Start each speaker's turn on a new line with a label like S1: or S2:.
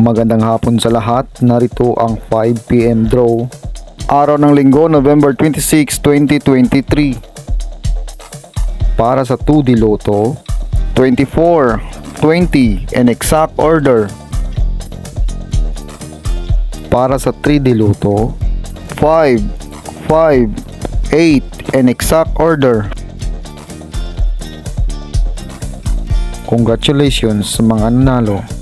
S1: Magandang hapon sa lahat. Narito ang 5pm draw. Araw ng linggo, November 26, 2023. Para sa 2D Lotto, 24, 20 in exact order. Para sa 3D Lotto, 5, 5, 8 in exact order. Congratulations sa mga nanalo.